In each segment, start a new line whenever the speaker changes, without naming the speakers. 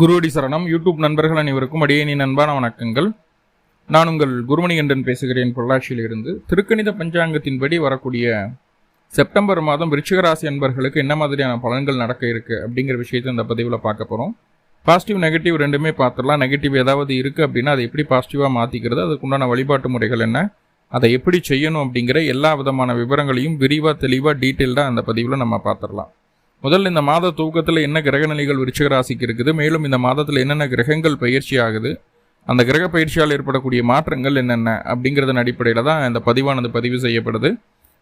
குருவடி சரணம். யூடியூப் நண்பர்கள் அனைவருக்கும் அடியேனி நண்பான வணக்கங்கள். நான் உங்கள் குருமணிகண்டன் பேசுகிறேன் பொள்ளாச்சியிலிருந்து. திருக்கணித பஞ்சாங்கத்தின்படி வரக்கூடிய செப்டம்பர் மாதம் விருச்சிக நண்பர்களுக்கு அன்பர்களுக்கு என்ன மாதிரியான பலன்கள் நடக்க இருக்கு அப்படிங்கிற விஷயத்தை இந்த பதிவில் பார்க்க போகிறோம் பாசிட்டிவ் நெகட்டிவ் ரெண்டுமே பார்த்துடலாம். நெகட்டிவ் ஏதாவது இருக்குது அப்படின்னா அதை எப்படி பாசிட்டிவாக மாற்றிக்கிறது அதுக்குண்டான வழிபாட்டு முறைகள் என்ன? அதை எப்படி செய்யணும் அப்படிங்கிற எல்லா விதமான விவரங்களையும் விரிவாக தெளிவாக டீட்டெயில்டாக அந்த பதிவில் நம்ம பார்த்துடலாம். முதல்ல இந்த மாத துவக்கத்தில் என்ன கிரக நிலைகள் விருச்சிக ராசிக்கு இருக்குது மேலும் இந்த மாதத்தில் என்னென்ன கிரகங்கள் பயிற்சி ஆகுது அந்த கிரக பயிற்சியால் ஏற்படக்கூடிய மாற்றங்கள் என்னென்ன அப்படிங்கிறதன் அடிப்படையில் தான் இந்த பதிவானது பதிவு செய்யப்படுது.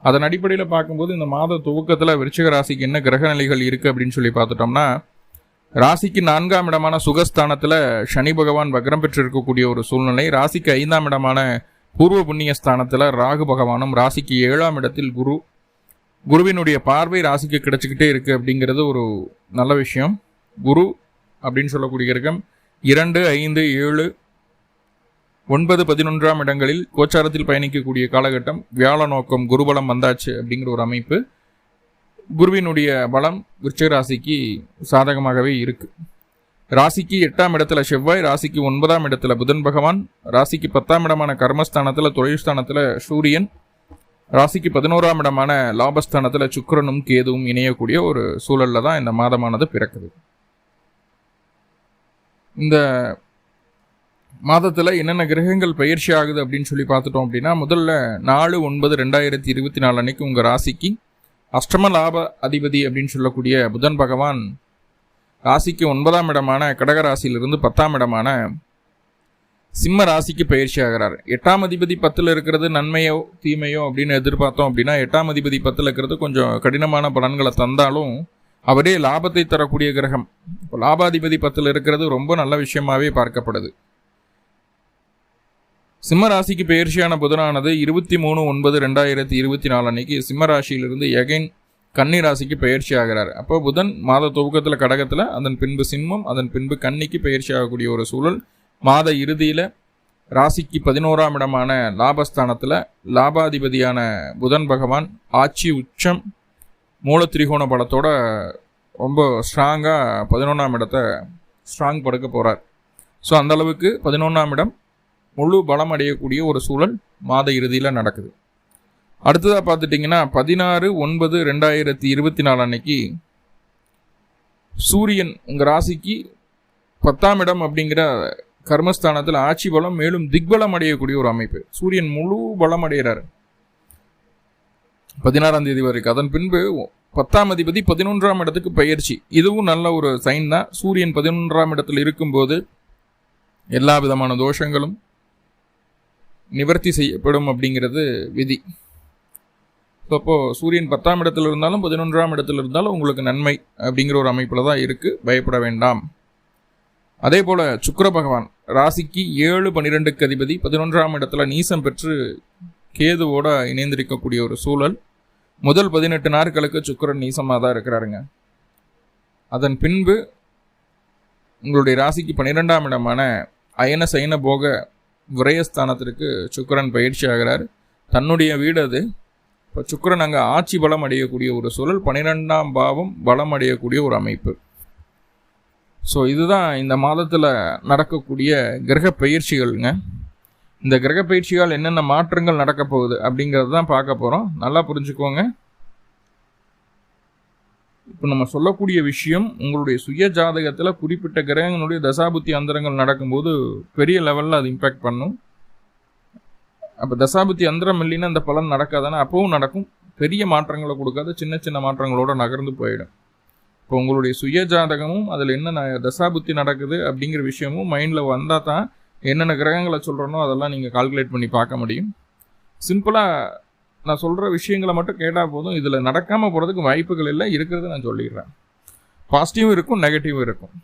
அதன் அடிப்படையில் பார்க்கும்போது இந்த மாத துவக்கத்தில் விருச்சிக ராசிக்கு என்ன கிரக நிலைகள் இருக்குது அப்படின்னு சொல்லி பார்த்துட்டோம்னா ராசிக்கு நான்காம் இடமான சுகஸ்தானத்தில் சனி பகவான் வக்ரம் பெற்று இருக்கக்கூடிய ஒரு சூழ்நிலை ராசிக்கு ஐந்தாம் இடமான பூர்வ புண்ணிய ஸ்தானத்தில் ராகு பகவானும் ராசிக்கு ஏழாம் இடத்தில் குரு குருவினுடைய பார்வை ராசிக்கு கிடைச்சிக்கிட்டே இருக்கு அப்படிங்கிறது ஒரு நல்ல விஷயம். குரு அப்படின்னு சொல்லக்கூடிய கிரகம் இரண்டு ஐந்து ஏழு ஒன்பது பதினொன்றாம் இடங்களில் கோச்சாரத்தில் பயணிக்கக்கூடிய காலகட்டம் வியாழ நோக்கம் குருபலம் வந்தாச்சு அப்படிங்கிற ஒரு அமைப்பு. குருவினுடைய பலம் விருச்சிக ராசிக்கு சாதகமாகவே இருக்கு. ராசிக்கு எட்டாம் இடத்துல செவ்வாய் ராசிக்கு ஒன்பதாம் இடத்துல புதன் பகவான் ராசிக்கு பத்தாம் இடமான கர்மஸ்தானத்தில் தொழில் ஸ்தானத்தில் சூரியன் ராசிக்கு பதினோராம் இடமான லாபஸ்தானத்தில் சுக்கரனும் கேதுவும் இணையக்கூடிய ஒரு சூழல்ல தான் இந்த மாதமானது பிறக்குது. இந்த மாதத்தில் என்னென்ன கிரகங்கள் பயிற்சி ஆகுது அப்படின்னு சொல்லி பார்த்துட்டோம் அப்படின்னா முதல்ல நாலு ஒன்பது ரெண்டாயிரத்தி இருபத்தி நாலு அன்னைக்கு உங்கள் ராசிக்கு அஷ்டம லாப அதிபதி அப்படின்னு சொல்லக்கூடிய புதன் பகவான் ராசிக்கு ஒன்பதாம் இடமான கடக ராசியிலிருந்து பத்தாம் இடமான சிம்ம ராசிக்கு பயிற்சி ஆகிறார். எட்டாம் அதிபதி பத்தில் இருக்கிறது நன்மையோ தீமையோ அப்படின்னு எதிர்பார்த்தோம் அப்படின்னா எட்டாம் அதிபதி பத்தில் இருக்கிறது கொஞ்சம் கடினமான பலன்களை தந்தாலும் அவரே லாபத்தை தரக்கூடிய கிரகம். இப்போ லாபாதிபதி பத்தில் இருக்கிறது ரொம்ப நல்ல விஷயமாவே பார்க்கப்படுது. சிம்ம ராசிக்கு பயிற்சியான புதனானது இருபத்தி மூணு ஒன்பது ரெண்டாயிரத்தி இருபத்தி நாலு அன்னைக்கு சிம்ம ராசியிலிருந்து எகைன் கன்னி ராசிக்கு பயிற்சி ஆகிறார். அப்போ புதன் மாத துவக்கத்தில் கடகத்தில் அதன் பின்பு சிம்மம் அதன் பின்பு கன்னிக்கு பயிற்சி ஆகக்கூடிய ஒரு சூழல். மாத இறுதியில் ராசிக்கு பதினோராம் இடமான லாபஸ்தானத்தில் லாபாதிபதியான புதன் பகவான் ஆட்சி உச்சம் மூலத்திரிகோண பலத்தோட ரொம்ப ஸ்ட்ராங்காக பதினொன்றாம் இடத்த ஸ்ட்ராங் படுக்க போகிறார் ஸோ அந்த அளவுக்கு பதினொன்றாம் இடம் முழு பலம் அடையக்கூடிய ஒரு சூழல் மாத இறுதியில் நடக்குது. அடுத்ததாக பார்த்துட்டிங்கன்னா பதினாறு ஒன்பது ரெண்டாயிரத்தி இருபத்தி நாலு அன்னைக்கு சூரியன் உங்கள் ராசிக்கு பத்தாம் இடம் அப்படிங்கிற கர்மஸ்தானத்தில் ஆட்சி பலம் மேலும் திக்பலம் அடையக்கூடிய ஒரு அமைப்பு. சூரியன் முழு பலம் அடைகிறார். பதினாறாம் தேதி வரைக்கும். அதன் பின்பு பத்தாம் அதிபதி பதினொன்றாம் இடத்துக்கு பயிற்சி. இதுவும் நல்ல ஒரு சைன் தான். சூரியன் பதினொன்றாம் இடத்தில் இருக்கும்போது எல்லா விதமான தோஷங்களும் நிவர்த்தி செய்யப்படும் அப்படிங்கிறது விதி. ஸோ அப்போது சூரியன் பத்தாம் இடத்துல இருந்தாலும் பதினொன்றாம் இடத்துல இருந்தாலும் உங்களுக்கு நன்மை அப்படிங்கிற ஒரு அமைப்பில் தான் இருக்குது பயப்பட வேண்டாம். அதே போல் சுக்கர பகவான் ராசிக்கு ஏழு பன்னிரெண்டுக்கு அதிபதி. பதினொன்றாம் இடத்துல நீசம் பெற்று கேதுவோட இணைந்திருக்கக்கூடிய ஒரு சூழல். முதல் பதினெட்டு நாட்களுக்கு சுக்கரன் நீசமாக தான் இருக்கிறாருங்க. அதன் பின்பு உங்களுடைய ராசிக்கு பன்னிரெண்டாம் இடமான அயன சைன போக விரயஸ்தானத்திற்கு சுக்கரன் பயிற்சி ஆகிறார். தன்னுடைய வீடு அது. இப்போ சுக்கரன் அங்கே ஆட்சி பலம் அடையக்கூடிய ஒரு சூழல். பன்னிரெண்டாம் பாவம் பலம் அடையக்கூடிய ஒரு அமைப்பு. ஸோ இதுதான் இந்த மாதத்தில் நடக்கக்கூடிய கிரக பயிற்சிகள்ங்க. இந்த கிரக பயிற்சியால் என்னென்ன மாற்றங்கள் நடக்க போகுது அப்படிங்கிறது தான் பார்க்க போகிறோம் நல்லா புரிஞ்சுக்கோங்க. இப்போ நம்ம சொல்லக்கூடிய விஷயம் உங்களுடைய சுய ஜாதகத்தில் குறிப்பிட்ட கிரகங்களுடைய தசாபுத்தி அந்தரங்கள் நடக்கும்போது பெரிய லெவலில் அது இம்பேக்ட் பண்ணும். அப்போ தசாபுத்தி அந்தரம் இல்லைன்னா அந்த பலன் நடக்காதானே அப்பவும் நடக்கும். பெரிய மாற்றங்களை கொடுக்காத சின்ன சின்ன மாற்றங்களோடு நகர்ந்து போயிடும். இப்போ உங்களுடைய சுய ஜாதகமும் அதில் என்ன தசாபுத்தி நடக்குது அப்படிங்கிற விஷயமும் மைண்டில் வந்தால் தான் என்னென்ன கிரகங்களை சொல்கிறனோ அதெல்லாம் நீங்கள் கால்குலேட் பண்ணி பார்க்க முடியும். சிம்பிளாக நான் சொல்கிற விஷயங்களை மட்டும் கேட்டால் போதும். இதில் நடக்காமல் போகிறதுக்கு வாய்ப்புகள் இல்லை. இருக்கிறத நான் சொல்லிடுறேன். பாசிட்டிவும் இருக்கும் நெகட்டிவும் இருக்கும்.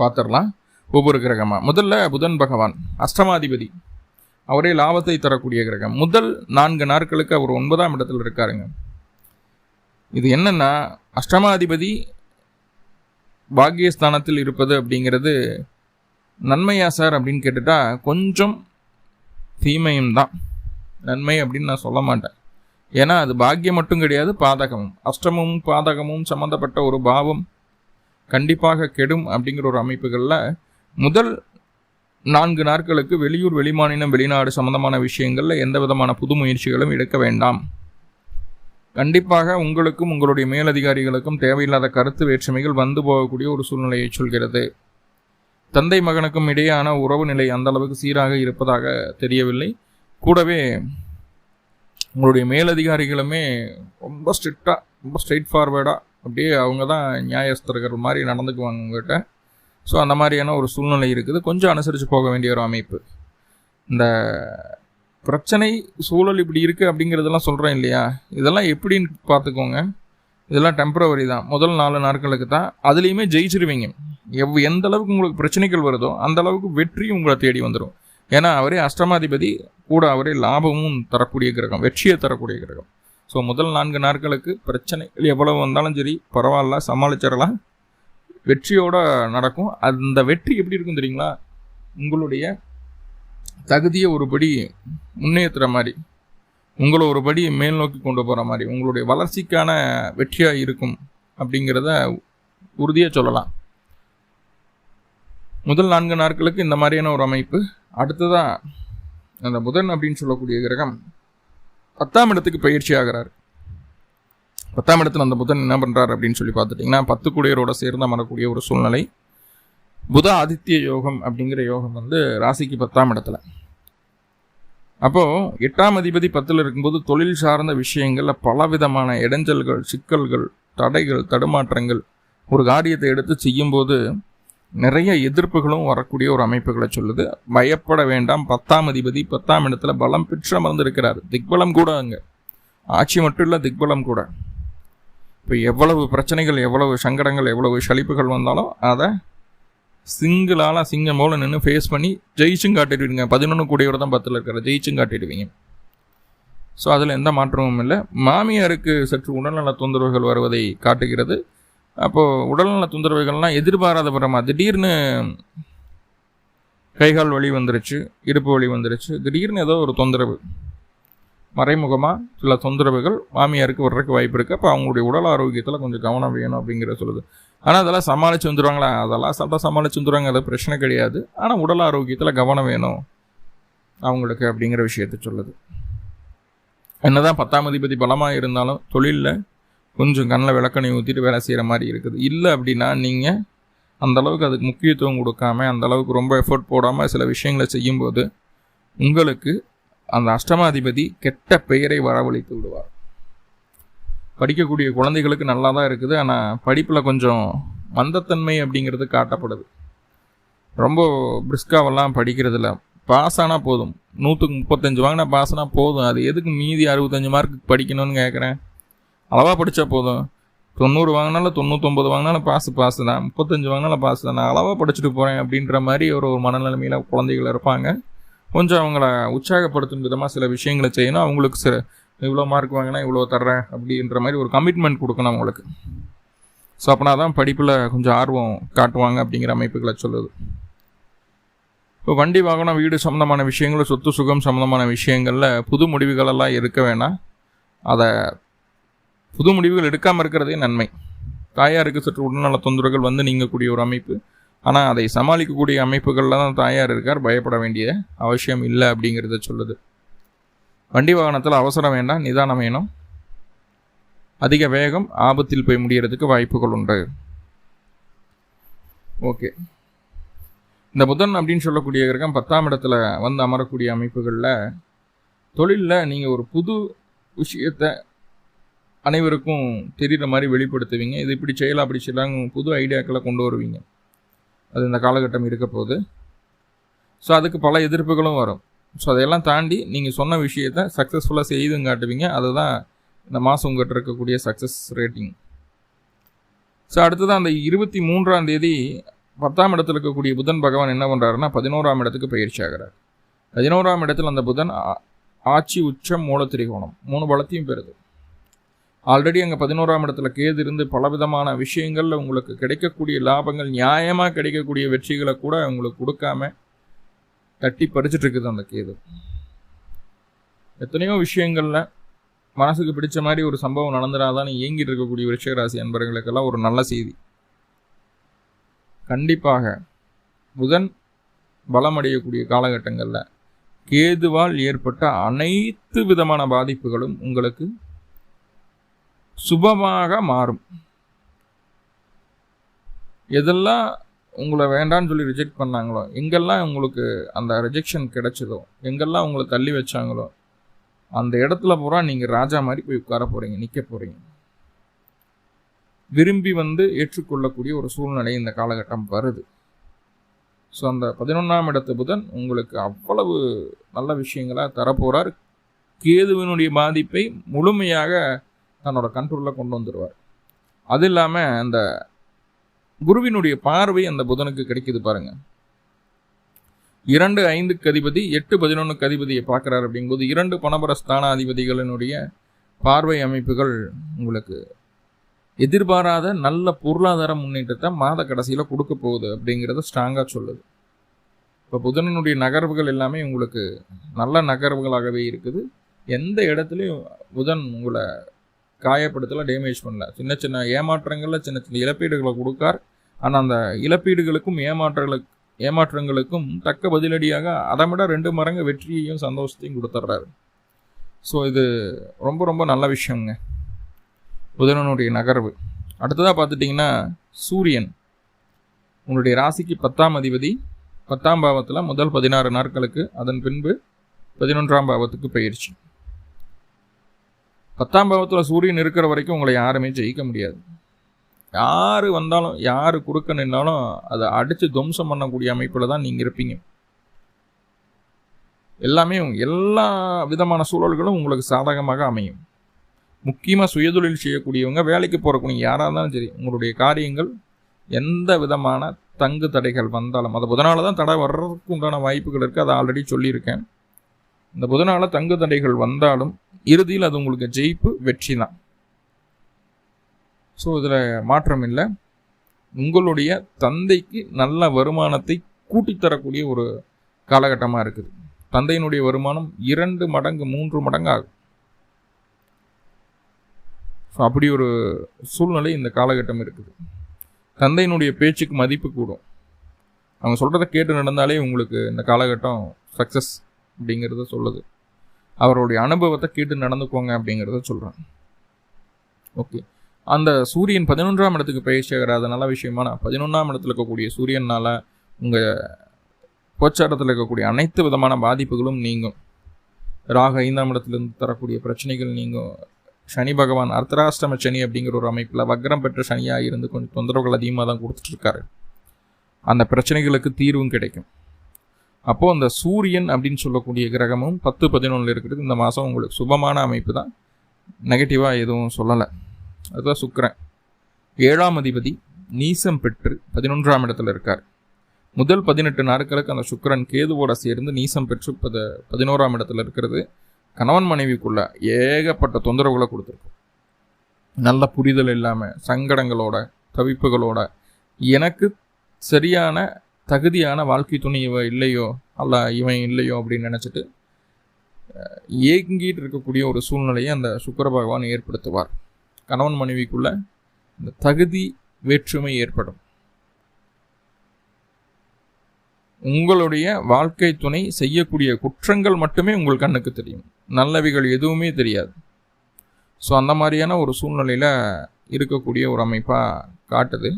பார்த்துடலாம். ஒவ்வொரு கிரகமாக முதல்ல புதன் பகவான் அஷ்டமாதிபதி. அவரே லாபத்தை தரக்கூடிய கிரகம். முதல் நான்கு நாட்களுக்கு அவர் ஒன்பதாம் இடத்துல இருக்காருங்க. இது என்னென்னா அஷ்டமாதிபதி பாக்கியஸ்தானத்தில் இருப்பது அப்படிங்கிறது நன்மையா சார் அப்படின்னு கேட்டுட்டா கொஞ்சம் தீமையும் தான். நன்மை அப்படின்னு நான் சொல்ல மாட்டேன். ஏன்னா அது பாக்கியம் மட்டும் கிடையாது பாதகமும். அஷ்டமும் பாதகமும் சம்மந்தப்பட்ட ஒரு பாவம் கண்டிப்பாக கெடும் அப்படிங்கிற ஒரு அமைப்புகளில் முதல் நான்கு நாட்களுக்கு வெளியூர் வெளிமாநிலம் வெளிநாடு சம்பந்தமான விஷயங்களில் எந்த விதமான புது முயற்சிகளும் எடுக்க வேண்டாம். கண்டிப்பாக உங்களுக்கும் உங்களுடைய மேலதிகாரிகளுக்கும் தேவையில்லாத கருத்து வேற்றுமைகள் வந்து போகக்கூடிய ஒரு சூழ்நிலையை சொல்கிறது. தந்தை மகனுக்கும் இடையேயான உறவு நிலை அந்த அளவுக்கு சீராக இருப்பதாக தெரியவில்லை. கூடவே உங்களுடைய மேலதிகாரிகளுமே ரொம்ப ஸ்ட்ரிக்டாக ரொம்ப ஸ்ட்ரெயிட் ஃபார்வேர்டாக அப்படியே அவங்க தான் நியாயஸ்தர்கள் மாதிரி நடந்துக்குவாங்க உங்கள்கிட்ட. ஸோ அந்த மாதிரியான ஒரு சூழ்நிலை இருக்குது. கொஞ்சம் அனுசரித்து போக வேண்டிய ஒரு அமைப்பு. இந்த பிரச்சனை சூழல் இப்படி இருக்குது அப்படிங்கிறதெல்லாம் சொல்கிறேன் இல்லையா? இதெல்லாம் எப்படின்னு பார்த்துக்கோங்க. இதெல்லாம் டெம்பரவரி தான். முதல் நாலு நாட்களுக்கு தான் அதுலேயுமே ஜெயிச்சிருவீங்க. எவ் எந்த அளவுக்கு உங்களுக்கு பிரச்சனைகள் வருதோ அந்த அளவுக்கு வெற்றியும் உங்களை தேடி வந்துடும் ஏன்னா அவரே அஷ்டமாதிபதி கூட அவரே லாபமும் தரக்கூடிய கிரகம் வெற்றியை தரக்கூடிய கிரகம். ஸோ முதல் நான்கு நாட்களுக்கு பிரச்சனைகள் எவ்வளவு வந்தாலும் சரி பரவாயில்ல சமாளிச்சிடலாம். வெற்றியோட நடக்கும். அந்த வெற்றி எப்படி இருக்கும் தெரியுங்களா? உங்களுடைய தகுதியை ஒருபடி முன்னேற்றுற மாதிரி உங்களை ஒரு படி மேல் நோக்கி கொண்டு போகிற மாதிரி உங்களுடைய வளர்ச்சிக்கான வெற்றியாக இருக்கும் அப்படிங்கிறத உறுதியாக சொல்லலாம். முதல் நான்கு நாட்களுக்கு இந்த மாதிரியான ஒரு அமைப்பு. அடுத்ததான் அந்த புதன் அப்படின்னு சொல்லக்கூடிய கிரகம் பத்தாம் இடத்துக்கு பயிற்சி ஆகிறார். பத்தாம் இடத்துல அந்த புதன் என்ன பண்ணுறாரு அப்படின்னு சொல்லி பார்த்துட்டிங்கன்னா பத்து குடியரோட சேர்ந்து அமரக்கூடிய ஒரு சூழ்நிலை. புத ஆதித்ய யோகம் அப்படிங்கிற யோகம் வந்து ராசிக்கு பத்தாம் இடத்துல. அப்போது எட்டாம் அதிபதி பத்தில் இருக்கும்போது தொழில் சார்ந்த விஷயங்களில் பலவிதமான இடைஞ்சல்கள் சிக்கல்கள் தடைகள் தடுமாற்றங்கள் ஒரு காரியத்தை எடுத்து செய்யும்போது நிறைய எதிர்ப்புகளும் வரக்கூடிய ஒரு அமைப்புகளை சொல்லுது. பயப்பட வேண்டாம். பத்தாம் அதிபதி பத்தாம் இடத்துல பலம் பெற்று அமர்ந்திருக்கிறார். திக்பலம் கூட அங்கே. ஆட்சி மட்டும் இல்லை திக்பலம் கூட. இப்போ எவ்வளவு பிரச்சனைகள் எவ்வளவு சங்கடங்கள் எவ்வளவு சளிப்புகள் வந்தாலும் அதை சிங்கிளால சிங்கம் போல நின்று ஃபேஸ் பண்ணி ஜெயிச்சும் காட்டிடுவீங்க. பதினொன்று கூடியவர் தான் பத்தில் இருக்கிற ஜெயிச்சும் காட்டிடுவீங்க. ஸோ அதில் எந்த மாற்றமும் இல்லை. மாமியாருக்கு சற்று உடல்நல தொந்தரவுகள் வருவதை காட்டுகிறது. அப்போது உடல்நல தொந்தரவுகள்லாம் எதிர்பாராத பரமா திடீர்னு கைகால் வலி வந்துருச்சு இடுப்பு வலி வந்துருச்சு திடீர்னு ஏதோ ஒரு தொந்தரவு மறைமுகமாக சில தொந்தரவுகள் மாமியாருக்கு வர்றதுக்கு வாய்ப்பு இருக்குது அப்போ அவங்களுடைய உடல் ஆரோக்கியத்தில் கொஞ்சம் கவனம் வேணும் அப்படிங்கிற சொல்லுது. ஆனால் அதெல்லாம் சமாளித்து வந்துடுவாங்களா அதெல்லாம் சாப்பிட்டா சமாளித்து வந்துடுவாங்க அது பிரச்சனை கிடையாது. ஆனால் உடல் ஆரோக்கியத்தில் கவனம் வேணும். அவங்களுக்கு அப்படிங்கிற விஷயத்த சொல்லுது. என்னதான் பத்தாம் அதிபதி பலமாக இருந்தாலும் தொழிலில் கொஞ்சம் கண்ணில் விளக்கணி ஊற்றிட்டு வேலை செய்கிற மாதிரி இருக்குது. இல்லை அப்படின்னா நீங்கள் அந்தளவுக்கு அதுக்கு முக்கியத்துவம் கொடுக்காம அந்தளவுக்கு ரொம்ப எஃபர்ட் போடாமல் சில விஷயங்களை செய்யும்போது உங்களுக்கு அந்த அஷ்டமாதிபதி கெட்ட பெயரை வரவழைத்து விடுவார். படிக்கக்கூடிய குழந்தைகளுக்கு நல்லா தான் இருக்குது. ஆனால் படிப்பில் கொஞ்சம் மந்தத்தன்மை அப்படிங்கிறது காட்டப்படுது. ரொம்ப பிரிஸ்காவெல்லாம் படிக்கிறதில்ல. பாஸ் ஆனால் போதும். நூற்றுக்கு முப்பத்தஞ்சு வாங்கினா பாஸ் ஆனால் போதும். அது எதுக்கு மீதி அறுபத்தஞ்சு மார்க் படிக்கணும்னு கேட்குறேன் அளவாக படித்தா போதும். தொண்ணூறு வாங்கினாலும் தொண்ணூத்தொம்பது வாங்கினாலும் பாஸ் பாஸ் தான். முப்பத்தஞ்சு வாங்கினாலும் பாஸ் தான். நான் அளவாக படிச்சுட்டு போகிறேன் அப்படின்ற மாதிரி ஒரு ஒரு மனநிலைமையில் குழந்தைகள் இருப்பாங்க. கொஞ்சம் அவங்கள உற்சாகப்படுத்தும் விதமாக சில விஷயங்களை செய்யணும். அவங்களுக்கு சில இவ்வளோ மார்க் வாங்கினா இவ்வளோ தர்றேன் அப்படின்ற மாதிரி ஒரு கமிட்மெண்ட் கொடுக்கணும் அவங்களுக்கு. ஸோ அப்படின்னா தான் படிப்பில் கொஞ்சம் ஆர்வம் காட்டுவாங்க அப்படிங்கிற அமைப்புகளை சொல்லுது. இப்போ வண்டி வாகனம் வீடு சம்மந்தமான விஷயங்கள் சொத்து சுகம் சம்மந்தமான விஷயங்களில் புது முடிவுகளெல்லாம் இருக்க வேணாம். அதை புது முடிவுகள் எடுக்காமல் இருக்கிறதே நன்மை. தாயாருக்கு சற்று உடல்நல தொந்தரவுகள் வந்து நீங்கக்கூடிய ஒரு அமைப்பு. ஆனால் அதை சமாளிக்கக்கூடிய அமைப்புகளில் தான் தாயார் இருக்கார். பயப்பட வேண்டிய அவசியம் இல்லை அப்படிங்கிறத சொல்லுது. வண்டி வாகனத்தில் அவசரம் வேண்டாம் நிதானம் வேணும். அதிக வேகம் ஆபத்தில் போய் முடிகிறதுக்கு வாய்ப்புகள் உண்டு. ஓகே. இந்த புதன் அப்படின்னு சொல்லக்கூடிய கிரகம் பத்தாம் இடத்துல வந்து அமரக்கூடிய அமைப்புகளில் தொழிலில் நீங்கள் ஒரு புது விஷயத்தை அனைவருக்கும் தெரிகிற மாதிரி வெளிப்படுத்துவீங்க. இது இப்படி செய்யலாம் அப்படி செய்யலாம் புது ஐடியாக்களை கொண்டு வருவீங்க. அது இந்த காலகட்டம் இருக்க போது ஸோ அதுக்கு பல எதிர்ப்புகளும் வரும். ஸோ அதையெல்லாம் தாண்டி நீங்கள் சொன்ன விஷயத்த சக்ஸஸ்ஃபுல்லாக செய்தும் காட்டுவீங்க. அதுதான் இந்த மாதம் உங்கள்கிட்ட இருக்கக்கூடிய சக்ஸஸ் ரேட்டிங் ஸோ அடுத்ததான் அந்த இருபத்தி மூன்றாம் தேதி பத்தாம் இடத்துல இருக்கக்கூடிய புதன் பகவான் என்ன பண்ணுறாருன்னா பதினோராம் இடத்துக்கு பயிற்சி ஆகிறார். பதினோராம் இடத்துல அந்த புதன் ஆட்சி உச்சம் மூலத்திரிகோணம் மூணு பலத்தையும் பெறுது. ஆல்ரெடி அங்கே பதினோராம் இடத்துல கேது இருந்து பலவிதமான விஷயங்களில் உங்களுக்கு கிடைக்கக்கூடிய லாபங்கள் நியாயமாக கிடைக்கக்கூடிய வெற்றிகளை கூட உங்களுக்கு கொடுக்காம தட்டி பறிச்சுட்டு இருக்குது அந்த கேது. எத்தனையோ விஷயங்களில் மனசுக்கு பிடிச்ச மாதிரி ஒரு சம்பவம் நடந்துடாதான் இயங்கிட்டு இருக்கக்கூடிய விருட்சகராசி அன்பர்களுக்கெல்லாம் ஒரு நல்ல செய்தி. கண்டிப்பாக புதன் பலமடையக்கூடிய காலகட்டங்களில் கேதுவால் ஏற்பட்ட அனைத்து விதமான பாதிப்புகளும் உங்களுக்கு சுபமாக மாறும். எதெல்லாம் உங்களை வேண்டான்னு சொல்லி ரிஜெக்ட் பண்ணாங்களோ? எங்கெல்லாம் உங்களுக்கு அந்த ரிஜெக்ஷன் கிடைச்சதோ? எங்கெல்லாம் உங்களை தள்ளி வச்சாங்களோ? அந்த இடத்துல பூரா நீங்கள் ராஜா மாதிரி போய் உட்கார போகிறீங்க நிற்க போகிறீங்க விரும்பி வந்து ஏற்றுக்கொள்ளக்கூடிய ஒரு சூழ்நிலை இந்த காலகட்டம் வருது. ஸோ அந்த பதினொன்றாம் இடத்து புதன் உங்களுக்கு அவ்வளவு நல்ல விஷயங்களாக தரப்போகிறார் கேதுவினுடைய பாதிப்பை முழுமையாக தன்னோட கண்ட்ரோலில் கொண்டு வந்துடுவார் அது இல்லாமல் அந்த குருவினுடைய பார்வை அந்த புதனுக்கு கிடைக்குது பாருங்க. இரண்டு ஐந்துக்கு அதிபதி எட்டு பதினொன்றுக்கு அதிபதியை பார்க்குறாரு அப்படிங்கும்போது இரண்டு பணபர ஸ்தானாதிபதிகளினுடைய பார்வை அமைப்புகள் உங்களுக்கு எதிர்பாராத நல்ல பொருளாதார முன்னேற்றத்தை மாத கடைசியில் கொடுக்க போகுது அப்படிங்கிறத ஸ்ட்ராங்காக சொல்லுது. இப்போ புதனினுடைய நகர்வுகள் எல்லாமே உங்களுக்கு நல்ல நகர்வுகளாகவே இருக்குது. எந்த இடத்துலையும் புதன் உங்களை காயப்படுத்தலை டேமேஜ் பண்ணல. சின்ன சின்ன ஏமாற்றங்களில் சின்ன சின்ன இழப்பீடுகளை கொடுக்கார். ஆனால் அந்த இழப்பீடுகளுக்கும் ஏமாற்றங்களுக்கு ஏமாற்றங்களுக்கும் தக்க பதிலடியாக அதை விட ரெண்டு மடங்கு வெற்றியையும் சந்தோஷத்தையும் கொடுத்துட்றாரு ஸோ இது ரொம்ப ரொம்ப நல்ல விஷயங்க புதனனுடைய நகர்வு. அடுத்ததாக பார்த்துட்டிங்கன்னா சூரியன். உங்களுடைய ராசிக்கு பத்தாம் அதிபதி. பத்தாம் பாவத்தில் முதல் பதினாறு நாட்களுக்கு அதன் பின்பு பதினொன்றாம் பாவத்துக்கு பயிற்சி பத்தாம் பாவத்தில் சூரியன் இருக்கிற வரைக்கும் உங்களை யாருமே ஜெயிக்க முடியாது. யார் வந்தாலும் யார் குறுக்க நின்னாலும் அதை அடித்து துவம்சம் பண்ணக்கூடிய அமைப்பில் தான் நீங்கள் இருப்பீங்க. எல்லாமே எல்லா விதமான சூழல்களும் உங்களுக்கு சாதகமாக அமையும். முக்கியமாக சுயதொழில் செய்யக்கூடியவங்க வேலைக்கு போகிறக்கூடிய யாராக இருந்தாலும் சரி உங்களுடைய காரியங்கள் எந்த விதமான தங்கு தடைகள் வந்தாலும் அது புதனால தான் தடை வர்றதுக்கு உண்டான வாய்ப்புகள் இருக்குது அதை ஆல்ரெடி சொல்லியிருக்கேன். இந்த புதனால தங்கு தடைகள் வந்தாலும் இறுதியில் அது உங்களுக்கு ஜெயிப்பு வெற்றி தான். ஸோ இதில் மாற்றம் இல்லை. உங்களுடைய தந்தைக்கு நல்ல வருமானத்தை கூட்டித்தரக்கூடிய ஒரு காலகட்டமாக இருக்குது. தந்தையினுடைய வருமானம் இரண்டு மடங்கு மூன்று மடங்கு ஆகும். ஸோ அப்படி ஒரு சூழ்நிலை இந்த காலகட்டம் இருக்குது. தந்தையினுடைய பேச்சுக்கு மதிப்பு கூடும். அவங்க சொல்கிறத கேட்டு நடந்தாலே உங்களுக்கு இந்த காலகட்டம் சக்ஸஸ் அப்படிங்கிறத சொல்லுது. அவருடைய அனுபவத்தை கேட்டு நடந்துக்கோங்க அப்படிங்கிறத சொல்கிறேன் ஓகே. அந்த சூரியன் பதினொன்றாம் இடத்துக்கு பயிற்சி ஆகிறது நல்ல விஷயமான பதினொன்றாம் இடத்துல இருக்கக்கூடிய சூரியனால் உங்கள் கோச்சாரத்தில் இருக்கக்கூடிய அனைத்து விதமான பாதிப்புகளும் நீங்கும். ராக ஐந்தாம் இடத்துலேருந்து தரக்கூடிய பிரச்சனைகள் நீங்கும். சனி பகவான் அர்த்தராஷ்டம சனி அப்படிங்கிற ஒரு அமைப்பில் வக்ரம் பெற்ற சனியாக இருந்து கொஞ்சம் தொந்தரவுகள் அதிகமாக தான் கொடுத்துட்ருக்காரு அந்த பிரச்சனைகளுக்கு தீர்வும் கிடைக்கும். அப்போது அந்த சூரியன் அப்படின்னு சொல்லக்கூடிய கிரகமும் பத்து பதினொன்றில் இருக்கிறது. இந்த மாதம் உங்களுக்கு சுபமான அமைப்பு தான். நெகட்டிவாக எதுவும் சொல்லலை. அதுதான் சுக்கரன். ஏழாம் அதிபதி நீசம் பெற்று பதினொன்றாம் இடத்துல இருக்கார். முதல் பதினெட்டு நாட்களுக்கு அந்த சுக்கரன் கேதுவோட சேர்ந்து நீசம் பெற்று பத பதினோராம் இடத்துல இருக்கிறது. கணவன் மனைவிக்குள்ள ஏகப்பட்ட தொந்தரவுகளை கொடுத்துருக்கும். நல்ல புரிதல் இல்லாமல் சங்கடங்களோட தவிப்புகளோட எனக்கு சரியான தகுதியான வாழ்க்கை துணை இவ இல்லையோ அல்ல இவன் இல்லையோ அப்படின்னு நினச்சிட்டு ஏங்கிட்டு இருக்கக்கூடிய ஒரு சூழ்நிலையை அந்த சுக்கர பகவான் ஏற்படுத்துவார். கணவன் மனைவிக்குள்ள இந்த தகுதி வேற்றுமை ஏற்படும். உங்களுடைய வாழ்க்கை துணை செய்யக்கூடிய குற்றங்கள் மட்டுமே உங்கள் கண்ணுக்கு தெரியும். நல்லவிகள் எதுவுமே தெரியாது. ஸோ அந்த மாதிரியான ஒரு சூழ்நிலையில் இருக்கக்கூடிய ஒரு அமைப்பாக காட்டுது.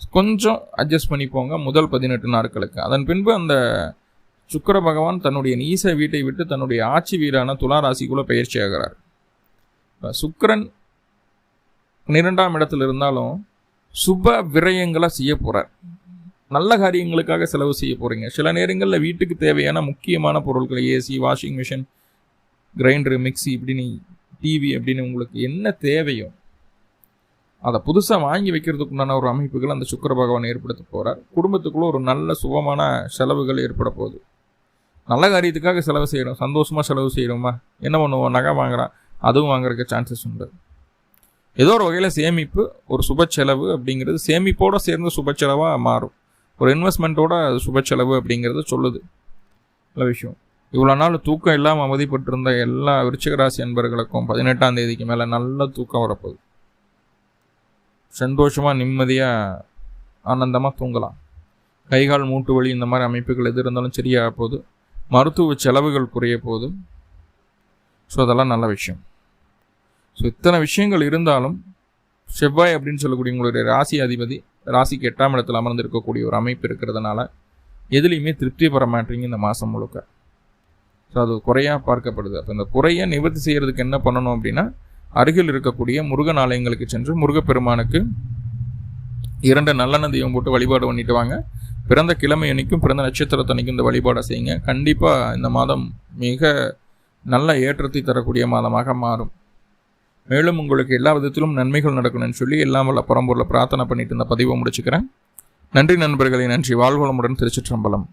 கொஞ்சம் அட்ஜஸ்ட் பண்ணிப்போங்க முதல் பதினெட்டு நாட்களுக்கு. அதன் பின்பு அந்த சுக்கர பகவான் தன்னுடைய நீச வீட்டை விட்டு தன்னுடைய ஆட்சி வீடான துளாராசிக்குள்ளே பயிற்சி ஆகிறார். சுக்கரன் பன்னிரெண்டாம் இடத்துல இருந்தாலும் சுப விரயங்களை செய்ய போகிறார் நல்ல காரியங்களுக்காக செலவு செய்ய போகிறீங்க சில நேரங்களில் வீட்டுக்கு தேவையான முக்கியமான பொருட்கள் AC washing machine grinder mixie இப்படின்னு டிவி அப்படின்னு உங்களுக்கு என்ன தேவையோ அதை புதுசாக வாங்கி வைக்கிறதுக்குண்டான ஒரு அமைப்புகள் அந்த சுக்கர பகவான் ஏற்படுத்த போகிறார் குடும்பத்துக்குள்ளே ஒரு நல்ல சுகமான செலவுகள் ஏற்பட போகுது. நல்ல காரியத்துக்காக செலவு செய்கிறோம் சந்தோஷமாக செலவு செய்யணுமா என்ன பண்ணுவோம்? நகை வாங்குறான். அதுவும் வாங்குறதுக்கு சான்சஸ் உண்டு. ஏதோ ஒரு வகையில் சேமிப்பு ஒரு சுப செலவு அப்படிங்கிறது சேமிப்போடு சேர்ந்து சுப செலவாக மாறும். ஒரு இன்வெஸ்ட்மெண்ட்டோட சுப செலவு அப்படிங்கிறது சொல்லுது. நல்ல விஷயம். இவ்வளோ நாள் தூக்கம் இல்லாமல் அவதிப்பட்டிருந்த எல்லா விருச்சிகராசி அன்பர்களுக்கும் பதினெட்டாம் தேதிக்கு மேலே நல்ல தூக்கம் வரப்போகுது. சந்தோஷமாக நிம்மதியாக ஆனந்தமாக தூங்கலாம். கைகால் மூட்டு வலி இந்த மாதிரி அமைப்புகள் எது இருந்தாலும் சரியாக போகுது. மருத்துவ செலவுகள் குறைய போகுது. ஸோ அதெல்லாம் நல்ல விஷயம். ஸோ இத்தனை விஷயங்கள் இருந்தாலும் செவ்வாய் அப்படின்னு சொல்லக்கூடிய உங்களுடைய ராசி அதிபதி ராசிக்கு எட்டாம் இடத்துல அமர்ந்திருக்கக்கூடிய ஒரு அமைப்பு இருக்கிறதுனால எதுலேயுமே திருப்தி பெற மாட்டீங்க இந்த மாதம் முழுக்க. ஸோ அது குறையாக பார்க்கப்படுது. அப்போ இந்த குறையை நிவர்த்தி செய்கிறதுக்கு என்ன பண்ணணும் அப்படின்னா அருகில் இருக்கக்கூடிய முருகன் ஆலயங்களுக்கு சென்று முருகப்பெருமானுக்கு இரண்டு நல்லெண்ணெய் தெய்வம் போட்டு வழிபாடு பண்ணிட்டு வாங்க. பிறந்த கிழமை அன்னைக்கும் பிறந்த நட்சத்திரத்தன்னைக்கும் இந்த வழிபாடை செய்யுங்க. கண்டிப்பாக இந்த மாதம் மிக நல்ல ஏற்றத்தை தரக்கூடிய மாதமாக மாறும். மேலும் உங்களுக்கு எல்லா விதத்திலும் நன்மைகள் நடக்கணும்னு சொல்லி எல்லாம் வல்ல பரம்பூரில் பிரார்த்தனை பண்ணிட்டு இந்த பதிவை முடிச்சுக்கிறேன். நன்றி நண்பர்களை நன்றி. வாழ்வளமுடன் திருச்சிற்றம்பலம்.